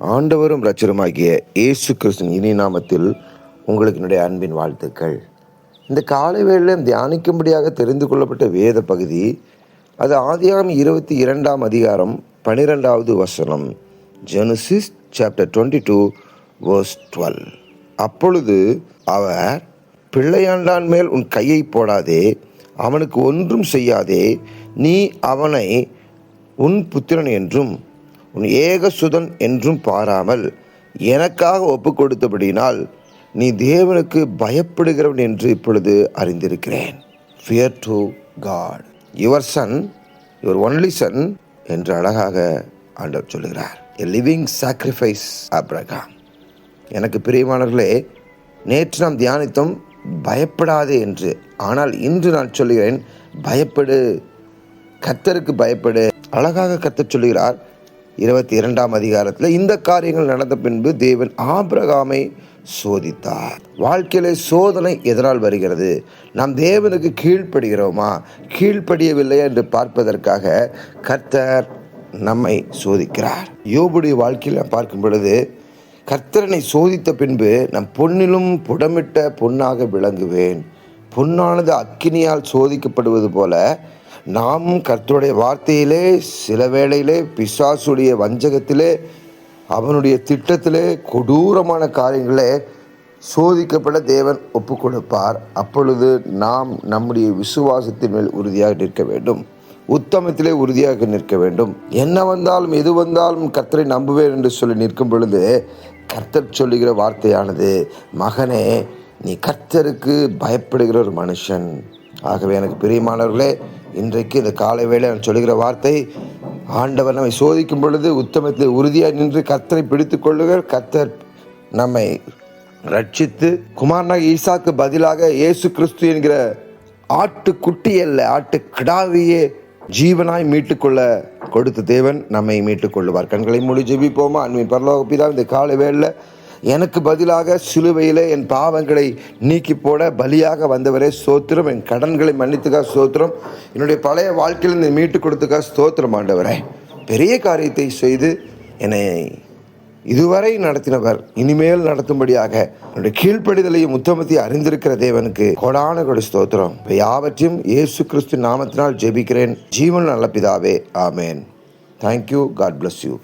ஆண்டவரும் ரச்சருமாகிய இயேசு கிறிஸ்துவின் இனி நாமத்தில் உங்களுக்கு என்னுடைய அன்பின் வாழ்த்துக்கள். இந்த காலை வேளையிலும் தியானிக்கும்படியாக தெரிந்து கொள்ளப்பட்ட வேத பகுதி அது ஆதியாம் இருபத்தி இரண்டாம் அதிகாரம் பனிரெண்டாவது வசனம் Genesis chapter twenty two verse twelve. அப்பொழுது அவர் பிள்ளையாண்டான் மேல் உன் கையை போடாதே அவனுக்கு ஒன்றும் செய்யாதே நீ அவனை உன் புத்திரன் என்றும் உன் ஏகசுதன் என்றும் பாராமல் எனக்காக ஒப்பு கொடுத்தபடியினால் நீ தேவனுக்கு பயப்படுகிறவன் என்று இப்பொழுது அறிந்திருக்கிறேன். Fear to God your son your only son என்று அழகாக ஆண்டவர் சொல்கிறார் எ லிவிங் சாக்ரிஃபைஸ் அப்ரகாம் எனக்கு பிரியமானவர்களே நேற்று நாம் தியானித்தோம் பயப்படாதே என்று. ஆனால் இன்று நான் சொல்லுகிறேன் பயப்படு. கத்தருக்கு பயப்படு. அழகாக கத்த சொல்கிறார் இருபத்தி இரண்டாம் அதிகாரத்தில் இந்த காரியங்கள் நடந்த பின்பு தேவன் ஆபிரகாமை சோதித்தார். வாழ்க்கையில சோதனை எதனால் வருகிறது? நாம் தேவனுக்கு கீழ்ப்படுகிறோமா? கீழ்ப்படியவில்லையா என்று பார்ப்பதற்காக கர்த்தர் நம்மை சோதிக்கிறார். யோபுடைய வாழ்க்கையில் பார்க்கும் பொழுது கர்த்தரனை சோதித்த பின்பு நம் பொன்னிலும் புடமிட்ட பொன்னாக விளங்குவேன். பொன்னானது அக்கினியால் சோதிக்கப்படுவது போல நாம் கர்த்தருடைய வார்த்தையிலே சில வேளையிலே பிசாசுடைய வஞ்சகத்திலே அவனுடைய திட்டத்திலே கொடூரமான காரியங்களே சோதிக்கப்பட தேவன் ஒப்பு கொடுப்பார் அப்பொழுது நாம் நம்முடைய விசுவாசத்தின் மேல் உறுதியாக நிற்க வேண்டும். உத்தமத்திலே உறுதியாக நிற்க வேண்டும். என்ன வந்தாலும் எது வந்தாலும் கர்த்தரை நம்புவேன் என்று சொல்லி நிற்கும் பொழுது கர்த்தர் சொல்லுகிற வார்த்தையானது மகனே நீ கர்த்தருக்கு பயப்படுகிற ஒரு மனுஷன். ஆகவே எனக்கு பிரியமானவர்களே இன்றைக்கு இந்த காலை வேளை நான் சொல்லுகிற வார்த்தை ஆண்டவர் நம்மை சோதிக்கும் பொழுது உத்தமத்தில் உறுதியாக நின்று கத்தரை பிடித்து கொள்ளுங்கள். கத்தர் நம்மை ரட்சித்து குமாரனாக ஈசாக்கு பதிலாக இயேசு கிறிஸ்து என்கிற ஆட்டுக்குட்டி அல்ல ஆட்டு கிடாவியே ஜீவனாய் மீட்டுக்கொள்ள கொடுத்த தேவன் நம்மை மீட்டுக் கொள்ளுவார். கண்களை மூடி ஜெபிப்போமா? அன்பின் பரலோக பிதா இந்த காலை வேளில் எனக்கு பதிலாக சிலுவையிலே என் பாவங்களை நீக்கி போட பலியாக வந்தவரே ஸ்தோத்திரம். என் கடன்களை மன்னித்துக்கா ஸ்தோத்திரம். என்னுடைய பழைய வாழ்க்கையில் நீ மீட்டு கொடுத்துக்கா ஸ்தோத்திரம் ஆண்டவரே. பெரிய காரியத்தை செய்து என்னை இதுவரை நடத்தினவர் இனிமேல் நடத்தும்படியாக என்னுடைய கீழ்ப்படிதலையும் உத்தமத்தையும் அறிந்திருக்கிற தேவனுக்கு கொடான கொடு ஸ்தோத்திரம். யாவற்றையும் இயேசு கிறிஸ்து நாமத்தினால் ஜெபிக்கிறேன். ஜீவன் நல்ல பிதாவே ஆமேன். Thank you God bless you